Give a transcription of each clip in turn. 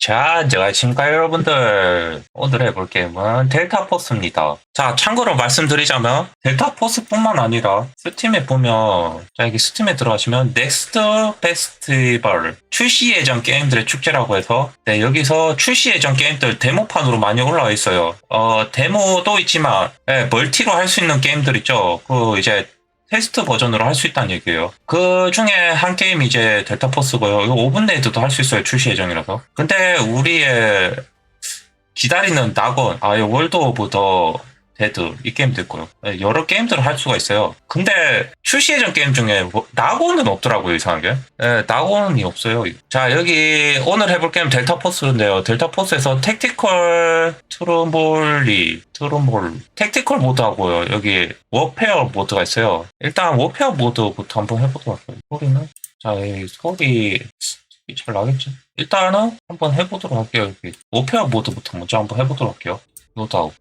자, 안녕하십니까 여러분들. 오늘 해볼 게임은 델타포스입니다. 자, 참고로 말씀드리자면 델타포스뿐만 아니라 스팀에 보면 자, 여기 스팀에 들어가시면 넥스트 페스티벌 출시 예정 게임들의 축제라고 해서 네, 여기서 출시 예정 게임들 데모판으로 많이 올라와 있어요. 어, 데모도 있지만 네, 멀티로 할 수 있는 게임들 있죠. 그 이제 테스트 버전으로 할 수 있다는 얘기예요. 그 중에 한 게임이 이제 델타 포스고요. 이거 오븐레이드도 할 수 있어요. 출시 예정이라서. 근데 우리의 기다리는 낙원, 아, 이 월드 오브 더 데드 이 게임도 있고요. 네, 여러 게임들을 할 수가 있어요. 근데 출시 예정 게임 중에 뭐, 낙원은 없더라고요. 이상하게. 네, 낙원이 없어요. 자, 여기 오늘 해볼 게임 델타 포스인데요. 델타 포스에서 택티컬 트로몰리, 트로몰, 택티컬 모드하고요. 여기 워페어 모드가 있어요. 일단 워페어 모드부터 한번 해보도록 할게요. 소리는? 자, 이 소리 잘 나겠지? 일단은 한번 해보도록 할게요. 여기 워페어 모드부터 먼저 한번 해보도록 할게요. 로드아웃.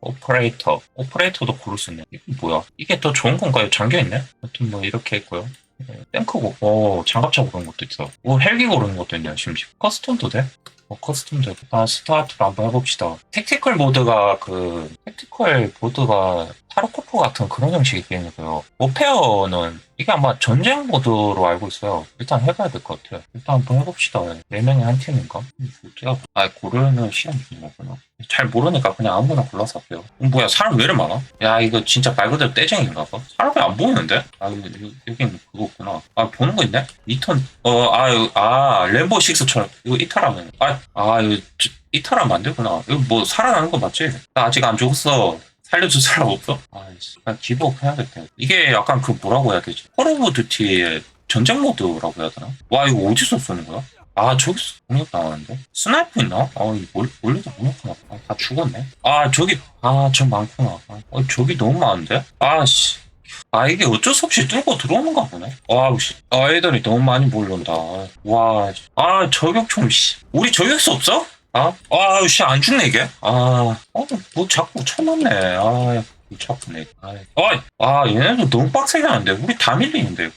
오퍼레이터. 오퍼레이터도 고를 수 있네. 이게 뭐야? 이게 더 좋은 건가요? 잠겨있네? 하여튼 뭐 이렇게 있고요. 네, 탱크고, 오, 장갑차 고르는 것도 있어. 오, 헬기 고르는 것도 있네요, 심지어. 커스텀도 돼? 어, 커스텀 되고. 아, 스타트를 한번 해봅시다. 택티컬 모드가 그, 택티컬 모드가 타로코프 같은 그런 형식의 게임이고요. 오페어는 이게 아마 전쟁 모드로 알고 있어요. 일단 해봐야 될 것 같아요. 일단 한번 해봅시다. 네 명이 한 팀인가? 어떻게 아, 고르는 시간 주는 거구나. 잘 모르니까 그냥 아무나 골라서 할게요. 어, 뭐야, 사람 왜 이렇게 많아? 야, 이거 진짜 말 그대로 떼쟁인가 봐. 사람이 안 보이는데? 아, 여기, 여긴 그거구나. 아, 보는 거 있네? 이턴, 어, 아, 아, 램보 6처럼. 이거 이탈하면. 아, 아, 이거, 저- 이탈하면 안 되구나. 이거 뭐, 살아나는 거 맞지? 나 아직 안 죽었어. 살려줄 사람 없어? 아이씨, 그냥 기복 해야겠다. 이게 약간 그 뭐라고 해야 되지? 콜 오브 듀티의 전쟁 모드라고 해야 되나? 와, 이거 어디서 쏘는 거야? 아, 저기서 공격 당하는데? 스나이퍼 있나? 아, 이 멀, 멀리도 공격하나? 아, 다 죽었네? 아, 저기, 아, 저 많구나. 아, 어, 저기 너무 많은데? 아, 씨. 아, 이게 어쩔 수 없이 뚫고 들어오는가 보네? 와, 씨. 아, 애들이 너무 많이 몰려온다. 와, 씨. 아, 저격총, 씨. 우리 저격수 없어? 아, 아, 씨, 안 죽네, 이게? 아, 어, 뭐 자꾸 쳐놨네. 아, 미쳤네. 아, 아, 얘네도 너무 빡세게 하는데. 우리 다 밀리는데.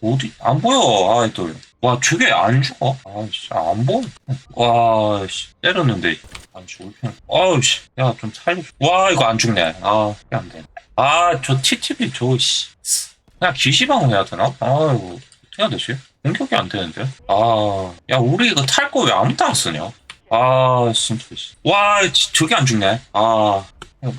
뭐, 어디, 안 보여, 아이들. 와, 저게 안 죽어? 아, 진짜 안 보여. 와, 씨, 때렸는데. 안 죽을 편. 아우, 씨. 야, 좀 살려. 와, 이거 안 죽네. 아, 이게 안 되네. 아, 저 TTV, 저, 씨. 그냥 기시방 해야 되나? 아이고, 어떻게 해야 되지? 공격이 안 되는데? 아, 야, 우리 이거 탈 거 왜 아무도 안 쓰냐? 아, 진짜, 씨. 와, 지- 저게 안 죽네. 아,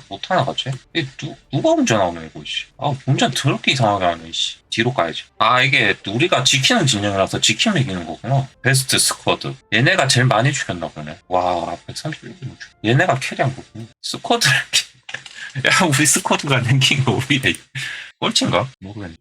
못하나 같지? 이 누, 누가 운전하네, 이거, 씨. 아, 운전 더럽게 이상하게 하네, 씨. 뒤로 가야지. 아, 이게 우리가 지키는 진영이라서 지키면 이기는 거구나. 베스트 스쿼드. 얘네가 제일 많이 죽였나 보네. 와, 131개 죽 얘네가 캐리한 거구나. 스쿼드를, 캐- 야, 우리 스쿼드가 랭킹이 5위네. 꼴찌인가? 모르겠네.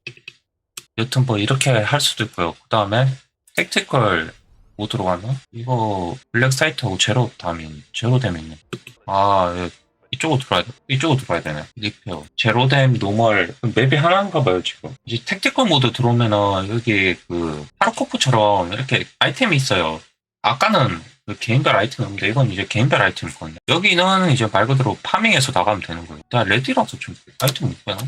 여튼 뭐 이렇게 할 수도 있고요. 그 다음에 택티컬 모드로 가면 이거 블랙 사이트하고 제로 다민 제로 댐아 예. 이쪽으로 들어야 돼. 이쪽으로 들어야 되네. 리페어. 제로댐 노멀 맵이 하나인가 봐요 지금. 이제 택티컬 모드 들어오면은 여기 그 하르코프처럼 이렇게 아이템이 있어요. 아까는 그 개인별 아이템인데 이건 이제 개인별 아이템이거든요. 여기는 이제 말 그대로 파밍해서 나가면 되는 거예요. 나 레디라서 좀 아이템 못 빼나?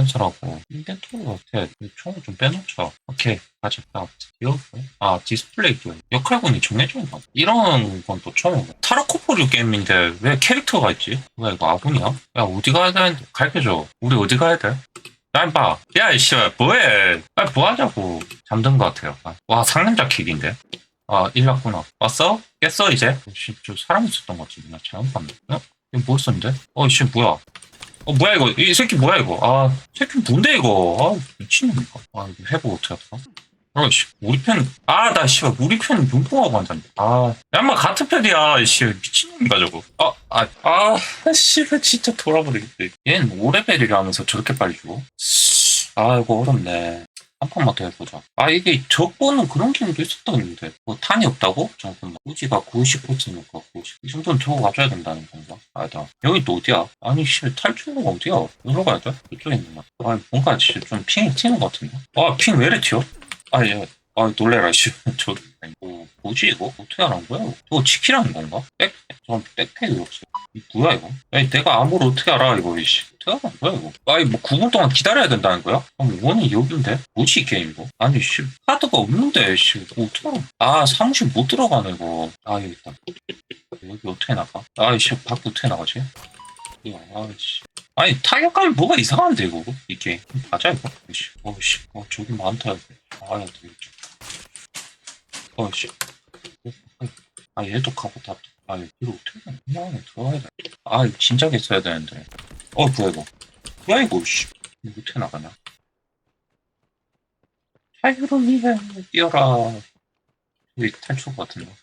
펜슬하고 인벤토리가 어떻게 총을 좀 빼놓자 오케이 가자 나 이거 아 디스플레이도 역할군이 정해진 거 이런 건 또 처음 봐 타라코포류 게임인데 왜 캐릭터가 있지? 뭐야 이거 아군이야? 야 어디 가야 되는데 가르쳐줘 우리 어디 가야 돼? 난 봐. 야, 이씨, 뭐해? 아, 뭐 하자고. 잠든 것 같아요. 아, 와, 상남자 킥인데? 아, 일 났구나. 왔어? 깼어, 이제? 씨, 저 사람 있었던 것 같은데. 나 잘못 봤네. 어? 이거 뭐 썼는데? 어, 이씨, 뭐야? 어 뭐야 이거? 이 새끼 뭐야 이거? 아 새끼 뭔데 이거? 아 미친놈이가 아 이거 회복 어떻게 할까? 어이씨 우리 편아나 씨발 우리 편 용통하고 한다니 아야 인마 같은 편이야 씨 미친놈인가 저거? 아아아 씨발 진짜 돌아버리겠네. 얘는 5레벨이라 하면서 저렇게 빨리 죽어? 아 이거 어렵네 한 판만 더 해보자. 아, 이게 적보는 그런 기능도 있었다는데. 뭐, 탄이 없다고? 잠깐만. 우지가 99%니까 90. 이 정도는 저거 가져야 된다는 건가? 아니다. 여기 또 어디야? 아니, 씨, 탈출구가 어디야? 여기로 가야 돼? 이쪽에 있는 거. 아, 뭔가 진짜 좀 핑이 튀는 것 같은데? 아, 핑 왜 이래 튀어? 아, 예. 아, 놀래라, 씨. 저, 아니, 뭐, 뭐지, 이거? 어떻게 하는 거야? 이거 지키라는 건가? 백, 전 백팩이 없어. 이 뭐야 이거? 아니 내가 암호를 어떻게 알아 이거 이씨 어떻게 알아 뭐야 이거 아니 뭐 9분 동안 기다려야 된다는 거야? 그럼 원이 여긴데? 뭐지 이 게임 이거? 아니 씨 카드가 없는데 씨 어떻게 알아 아 사무실 못 들어가네 이거 아 여기 있다 여기 어떻게 나가? 아이씨 밖에 어떻게 나가지? 야, 아이씨 아니 타격감이 뭐가 이상한데 이거 이 게임 맞아 이거? 이씨 어이씨 어 저기 많다 이거 아야 되겠지 어이씨 아 얘도 가고 다 아, 이거 어떻게 해? 그냥 들어가야 돼. 아, 이거 진작에 써야 되는데. 어, 뭐야, 이거. 뭐야, 이거, 씨. 이거 어떻게 나가냐? 위해 뛰어라. 여기 탈출 같은데.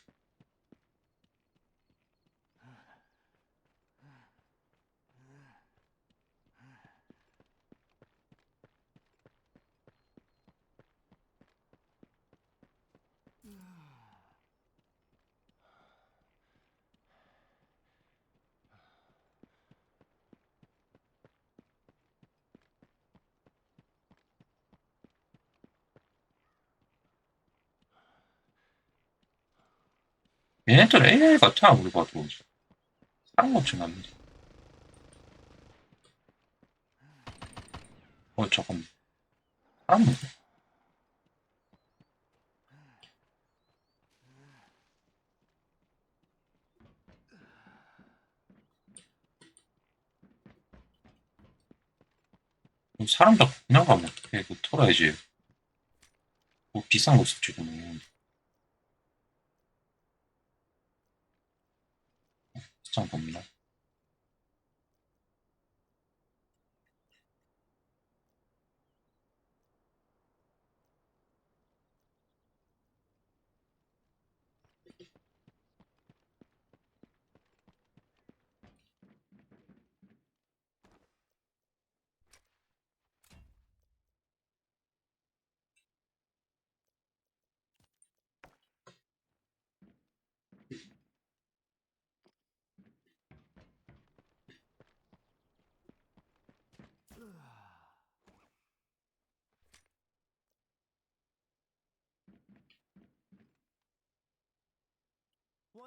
얘네들 AI 같아, 우리 봐도. 사람 같진 않는데. 어, 잠깐. 사람 뭐지? 사람 잡고 그냥 가면 어떡해. 이거 털어야지. 뭐 비싼 거 썼지, 그러면. 없나?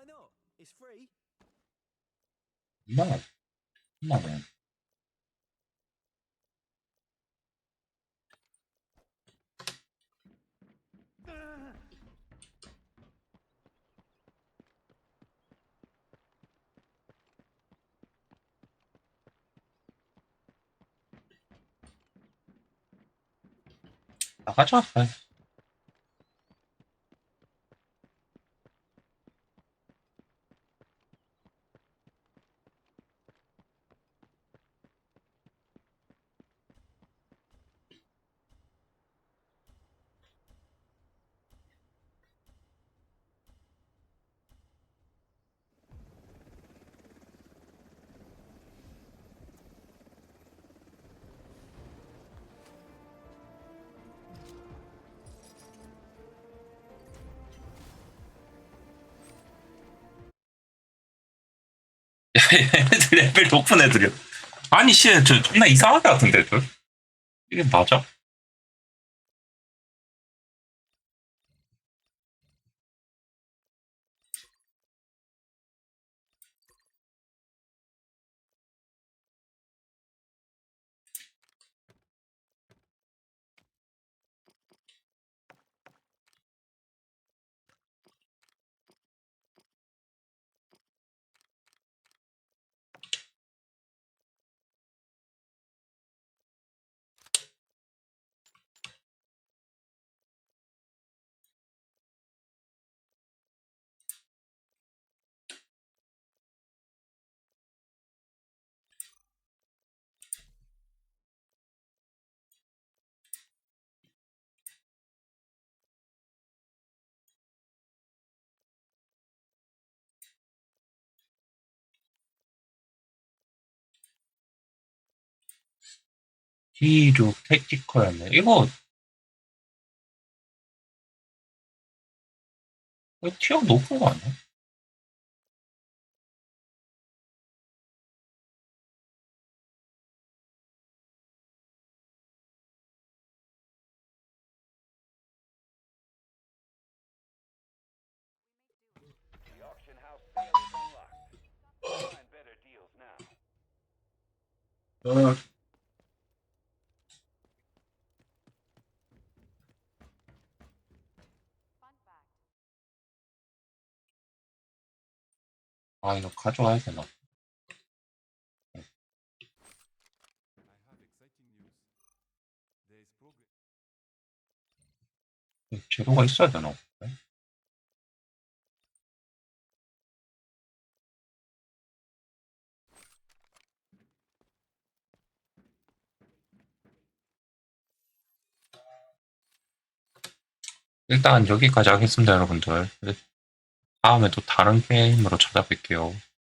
not? It's free. No. No, man. Aga czafę. 레벨 높은 애들이야. 아니, 씨, 저 존나 이상하게 같은데, 저? 이게 맞아? D6 택티컬이네. 이거, 이거 티어 높은 거 아니야? The 아, 이거 가져와야 되나? Is progress. 재료가 있어야 되나? 일단 여기까지 하겠습니다, 여러분들. 다음에 또 다른 게임으로 찾아뵐게요.